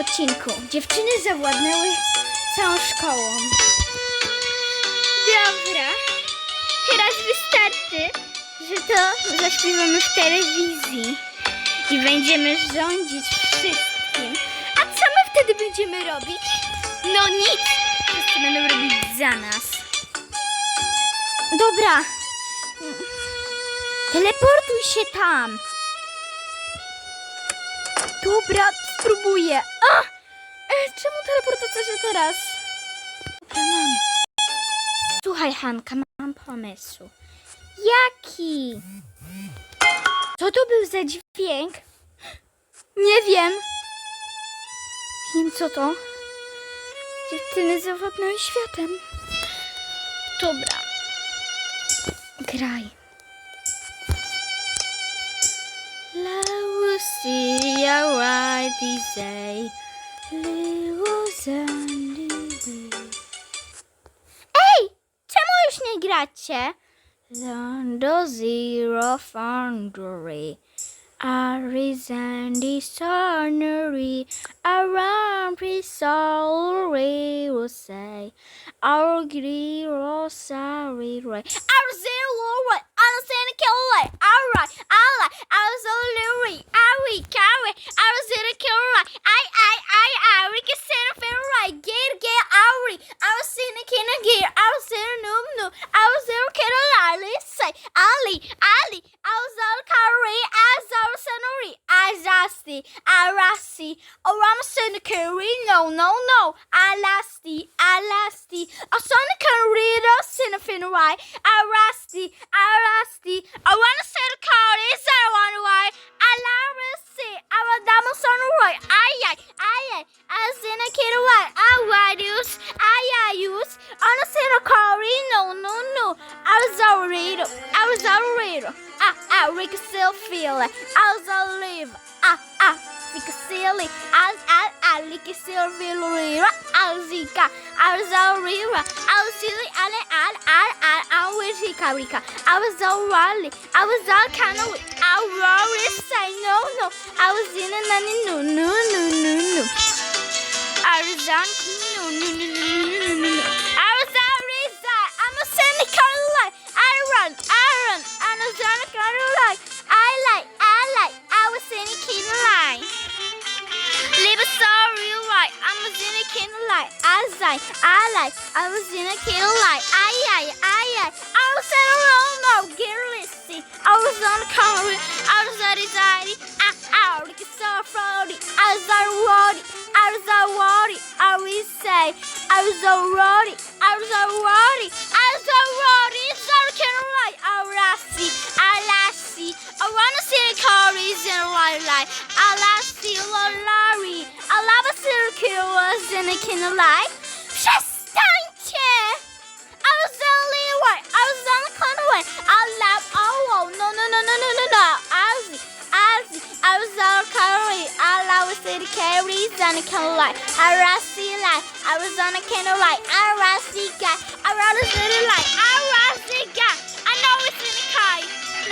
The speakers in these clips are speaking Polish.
odcinku. Dziewczyny zawładnęły całą szkołą. Dobra. Teraz wystarczy, że to zaśpiewamy w telewizji i będziemy rządzić wszystkim. A co my wtedy będziemy robić? No nic. Wszyscy będą robić za nas. Dobra. Teleportuj się tam. Dobra, spróbuję. A! E, czemu teleportacja się teraz? Dobra, mam. Słuchaj, Hanka, mam pomysł. Jaki? Co to był za dźwięk? Nie wiem. Wiem, co to. Dziewczyny zawodnęły światem. Dobra. Graj. see your right these say Little sandy Ej! Czemu już nie gracie? Zero Foundry. Arizandi Sonnery. Around Prisolry will say Our green Our zero killer Alright, alright, rusty, I lusty. A sonic can read a cinnamon why. I rusty, I rusty. I wanna say the car is I wonder why. I love rusty, I want diamond sonic why. I I I I syndicate why. I why use, I I use. On a say the car no no no. I was a reader, I was a reader. Ah, ah, I I can still feel it. I was a live. Ah, I can still live. I I ali que silvira, alzica, alzarira, alzili, ale al al al alwishika rika. I was all rally, I was all kind of, I worry say no no, I was in a nanny no no no no no. I was on no no no no no Zay, Alay, Alzina, Kilay, Ayay, Ayay, Alzana, Rono, Girlissi, Alzana, a Alzari, Zari, Aurik, Safrodi, Alzarwadi, Alzawadi, Arisay, Alzawadi, Alzawadi, Alzawadi, Zarkinlay, a Alasi, I wanna see the car is in light light, a Lolari, I love a circle was in a kind a light. Przestańcie! I was only way. I was on the conway. I love oh no no no no no no no. Ozzy, Ozzy. I was all curry. I love city carries on a candlelight. I rusty light. I was on a candlelight. I rusty guy. I a city light. I rusty guy. I know it's in the car.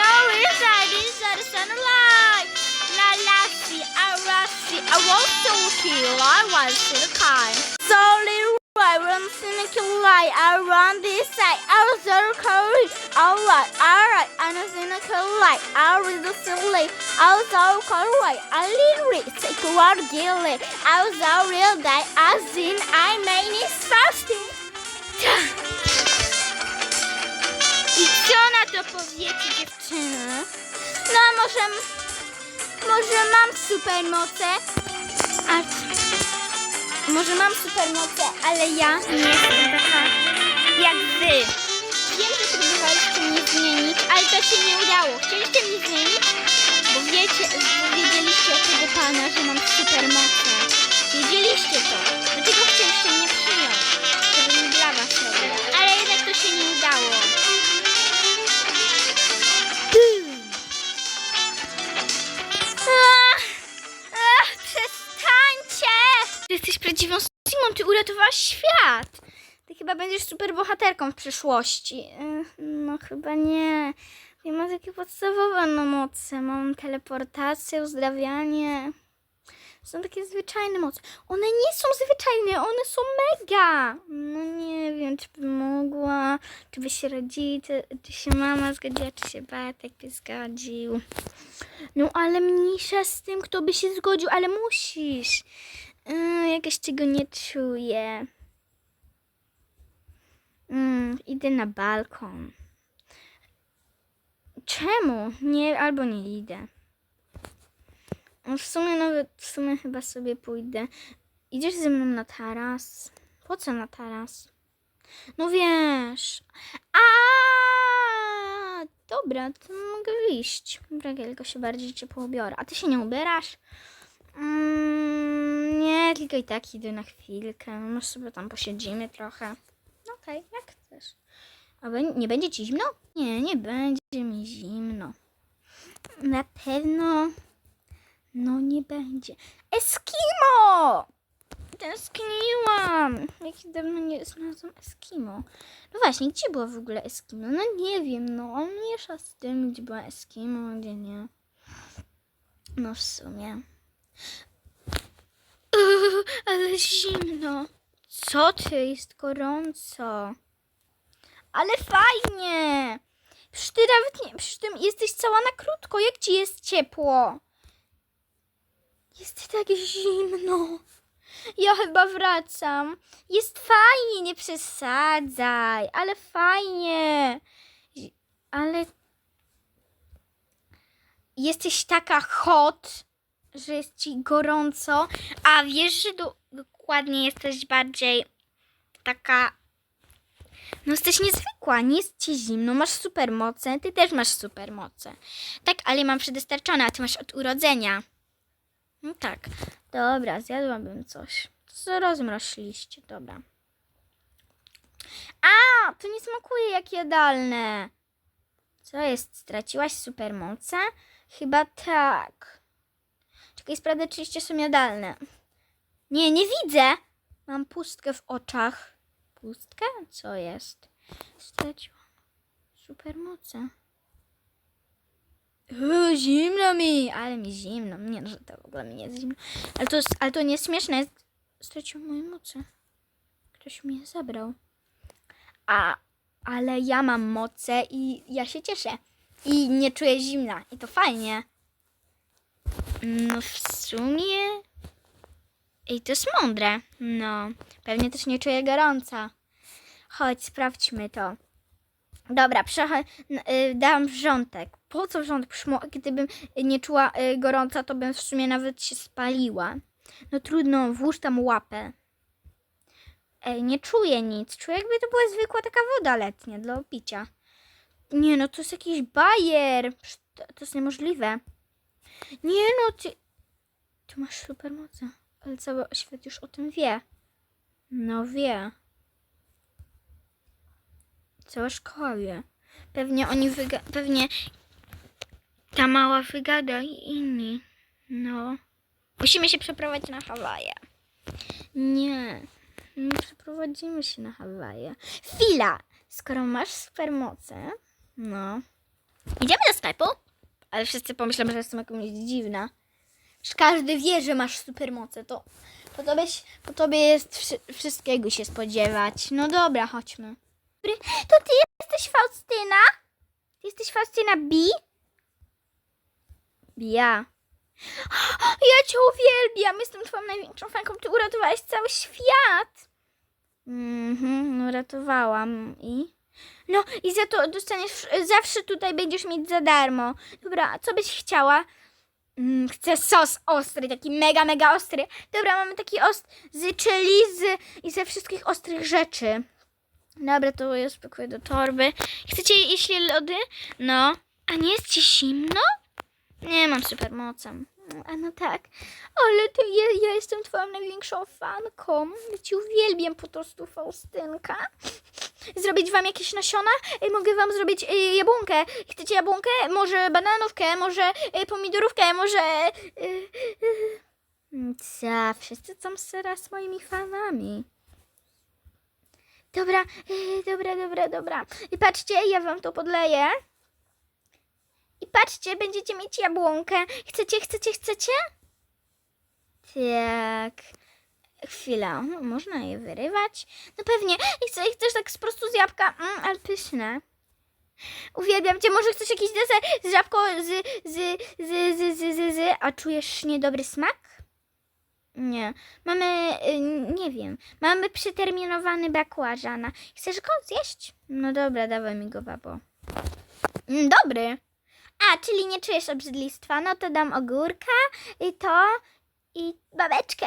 No, it's not. It's not the sunlight. La lassie, I rusty. I won't so kill. I was in the car. Solid I run cynical light. I run this side. I was so curry. Alright, alright. I know cynical light. I read the silly. I was all curry. I literally take a lot of gilly. I was all real that I seen I made it fasting. I co na to powiecie dziewczyny? No może, może mam supermoce? A może mam supermoce, ale ja nie jestem taka jak wy. Wiem, że próbowaliście mnie zmienić, ale to się nie udało. Chcieliście mnie zmienić? Bo wiecie, bo wiedzieliście od tego pana, że mam supermoce. Wiedzieliście to. Będziesz super bohaterką w przyszłości. No chyba nie. Ja mam takie podstawowe no moce. Mam teleportację, uzdrawianie. Są takie zwyczajne moce. One nie są zwyczajne, one są mega. No nie wiem, czy by mogła, czy by się rodzice, czy się mama zgodziła, czy się Bartek by zgodził. No ale mniejsza z tym, kto by się zgodził, ale musisz. Yy, jakoś tego nie czuję. Mm, idę na balkon. Czemu? Nie, albo nie idę. No W sumie nawet, w sumie chyba sobie pójdę. Idziesz ze mną na taras? Po co na taras? No wiesz. A Dobra, to mogę wyjść. Ja tylko się bardziej ciepło ubiorę. A ty się nie ubierasz? Mm, nie, tylko i tak idę na chwilkę. Może sobie tam posiedzimy trochę. Okej, jak chcesz. A nie będzie ci zimno? Nie, nie będzie mi zimno. Na pewno. No nie będzie. Eskimo! Tęskniłam. Jak dawno nie znalazłam Eskimo. No właśnie, gdzie było w ogóle Eskimo? No nie wiem, no on miesza z tym, gdzie była Eskimo, gdzie nie. No w sumie. Uuu, ale zimno. Co ty? Jest gorąco. Ale fajnie. Przecież ty nawet nie, przecież ty jesteś cała na krótko. Jak ci jest ciepło? Jest tak zimno. Ja chyba wracam. Jest fajnie, nie przesadzaj, ale fajnie. Ale jesteś taka hot, że jest ci gorąco, a wiesz, że do, dokładnie jesteś bardziej taka. No jesteś niezwykła, nie jest ci zimno, masz supermoce, ty też masz supermoce. Tak, ale mam przedystarczone, a ty masz od urodzenia. No tak. Dobra, zjadłabym coś. Co rozmrośliście, dobra. A, to nie smakuje jak jadalne. Co jest? Straciłaś supermoce? Chyba tak. Czekaj, sprawdzę, czy jeszcze są jadalne. Nie, nie widzę. Mam pustkę w oczach. Pustkę? Co jest? Straciłam supermoce. Uuu, zimno mi, ale mi zimno. Nie, no, że to w ogóle mi jest zimno. Ale to, ale to nie śmieszne. Straciłam moje moce. Ktoś mi je zabrał. A, ale ja mam moce i ja się cieszę. I nie czuję zimna. I to fajnie. No w sumie... Ej, to jest mądre. No, pewnie też nie czuję gorąca. Chodź, sprawdźmy to. Dobra, przecha- y, dam wrzątek. Po co wrzątek? Gdybym nie czuła y, gorąca, to bym w sumie nawet się spaliła. No trudno, włóż tam łapę. Ej, nie czuję nic. Czuję jakby to była zwykła taka woda letnia dla picia. Nie no, to jest jakiś bajer. To, to jest niemożliwe. Nie no, ty... Ty masz supermoce. Ale cały świat już o tym wie. No wie. Cała szkoła wie. Pewnie oni wyga... Pewnie ta mała wygada i inni. No. Musimy się przeprowadzić na Hawaje. Nie. Nie przeprowadzimy się na Hawaje. Chwila! Skoro masz supermoce, no. Idziemy do sklepu? Ale wszyscy pomyślą, że jestem jakąś dziwna. Każdy wie, że masz supermoce, to po tobie, po tobie jest wszy- wszystkiego się spodziewać. No dobra, chodźmy. To ty jesteś Faustyna? Ty jesteś Faustyna B? Ja. Ja cię uwielbiam. Jestem twoją największą fanką. Ty uratowałeś cały świat. Mhm, uratowałam. I? No i za to dostaniesz, zawsze tutaj będziesz mieć za darmo. Dobra, co byś chciała? Mm, chcę sos ostry, taki mega, mega ostry. Dobra, mamy taki ost z chili z, i ze wszystkich ostrych rzeczy. Dobra, to ja spakuję do torby. Chcecie jeśli lody? No. A nie jest ci zimno? Nie, mam supermocę. A no tak. Ale to ja, ja jestem twoją największą fanką. Ja ci uwielbiam po prostu, Faustynka. Zrobić wam jakieś nasiona? Ej, Mogę wam zrobić y, jabłonkę. Chcecie jabłonkę? Może bananówkę? Może y, pomidorówkę? Może... y, y. Co? Wszyscy są teraz moimi fanami. Dobra, y, dobra, dobra, dobra. I patrzcie, ja wam to podleję. I patrzcie, będziecie mieć jabłonkę. Chcecie, chcecie, chcecie? Tak. Chwila, można je wyrywać? No pewnie. Chcesz, chcesz tak z prostu z jabłka, mm, ale pyszne. Uwielbiam cię, może chcesz jakiś deser z żabką z, z, z, z, z, z, z, a czujesz niedobry smak? Nie. Mamy, y, nie wiem, mamy przeterminowany bakłażana. Chcesz go zjeść? No dobra, dawaj mi go, babo. Mm, Dobry. A, czyli nie czujesz obrzydlistwa? No to dam ogórka i to i babeczkę.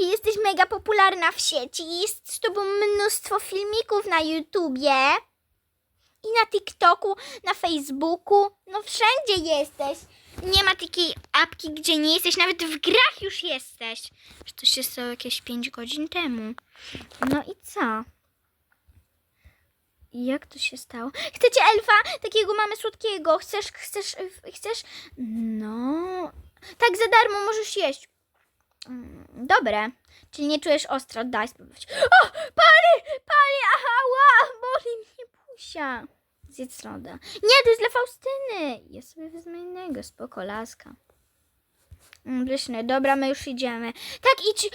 I jesteś mega popularna w sieci. Jest z tobą mnóstwo filmików na YouTubie. I na TikToku, na Facebooku. No wszędzie jesteś. Nie ma takiej apki, gdzie nie jesteś. Nawet w grach już jesteś. Że to się stało jakieś 5 godzin temu. No i co? Jak to się stało? Chcecie elfa? Takiego mamy słodkiego. Chcesz, chcesz, chcesz? No. Tak za darmo możesz jeść. Mm, Dobre. Czyli nie czujesz ostro. Daj spróbować. O! Pali! Pali! Ała! Boli mnie busia. Zjedz loda. Nie, to jest dla Faustyny. Ja sobie wezmę innego. Spoko, laska. Mm, Pyszne. Dobra, my już idziemy. Tak, idź. E,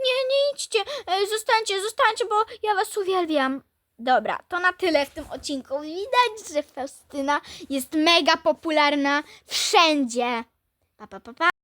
Nie, nie idźcie. E, Zostańcie, zostańcie, bo ja was uwielbiam. Dobra, to na tyle w tym odcinku. Widać, że Faustyna jest mega popularna wszędzie. Pa, pa, pa, pa.